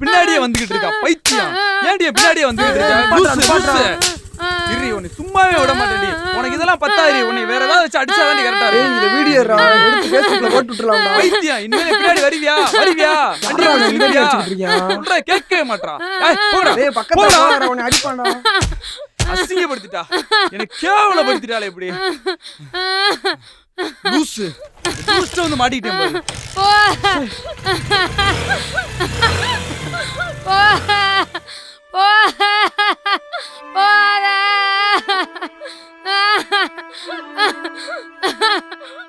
பின்னாடியே வந்துகிட்டு இருக்கா? பைத்தியம். ஏன்டி பின்னாடியே வந்துகிட்டு இருக்க. இரு உன்னை சும்மாவே விட மாட்டேன்டி. உனக்கு இதெல்லாம் பத்தாயிரி உன்னை வேற ஏதாவது வச்சு அடிச்சா தான் கரெக்டா ஏய் இருக்கும். இந்த வீடியோ எடுத்து ஃபேஸ்புக்ல போட்டு விட்டுறலாம்டா. பைத்தியம். இனிமேல் பின்னாடி வருவியா? வருவியா? இந்த வீடியோ சொல்றா கேட்கவே மாட்றா. ஏய், போடா. டேய் பக்கத்துல. போறா உன்னை அடிப்பான்டா. அசிங்கப்படுத்திட்டா. எனக்கு கேவலப்படுத்திட்டாளே இப்படி. லூசு. வந்து மாட்டிக்கிட்டேன் பாரு.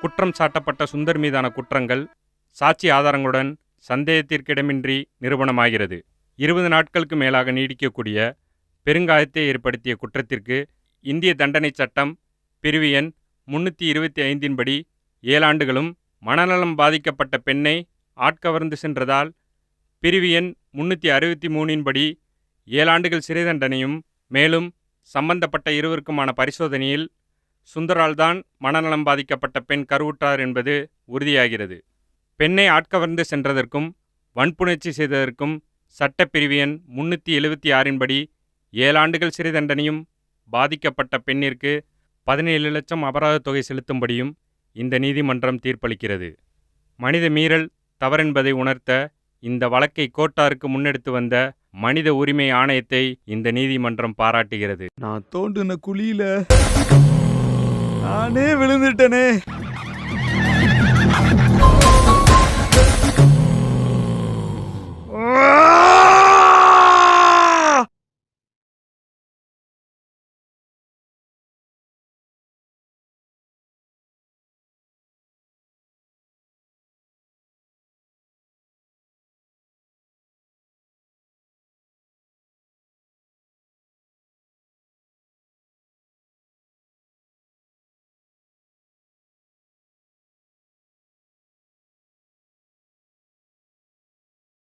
குற்றம் சாட்டப்பட்ட சுந்தர் மீதான குற்றங்கள் சாட்சி ஆதாரங்களுடன் சந்தேகத்திற்கிடமின்றி நிரூபணமாகிறது. இருபது நாட்களுக்கு மேலாக நீடிக்கக்கூடிய பெருங்காயத்தை ஏற்படுத்திய குற்றத்திற்கு இந்திய தண்டனை சட்டம் பிரிவு எண் முன்னூற்றி இருபத்தி ஐந்தின்படி ஏழாண்டுகளும் மனநலம் பாதிக்கப்பட்ட பெண்ணை ஆட்கவர்ந்து சென்றதால் பிரிவு எண் முன்னூற்றி அறுபத்தி மூணின் படி ஏழாண்டுகள் சிறை தண்டனையும் மேலும் சம்பந்தப்பட்ட இருவருக்குமான பரிசோதனையில் சுந்தரால்தான் மனநலம் பாதிக்கப்பட்ட பெண் கருவுற்றார் என்பது உறுதியாகிறது. பெண்ணை ஆட்கவர்ந்து சென்றதற்கும் வன்புணர்ச்சி செய்ததற்கும் சட்டப்பிரிவு எண் முன்னூற்றி எழுபத்தி ஆறின்படி ஏழாண்டுகள் சிறை தண்டனையும் பாதிக்கப்பட்ட பெண்ணிற்கு பதினேழு லட்சம் அபராதத் தொகை செலுத்தும்படியும் இந்த நீதிமன்றம் தீர்ப்பளிக்கிறது. மனித மீறல் தவறென்பதை உணர்த்த இந்த வழக்கை கோட்டாருக்கு முன்னெடுத்து வந்த மனித உரிமை ஆணையத்தை இந்த நீதிமன்றம் பாராட்டுகிறது. நான் தோண்டுன குழியில நானே விழுந்துட்டனே.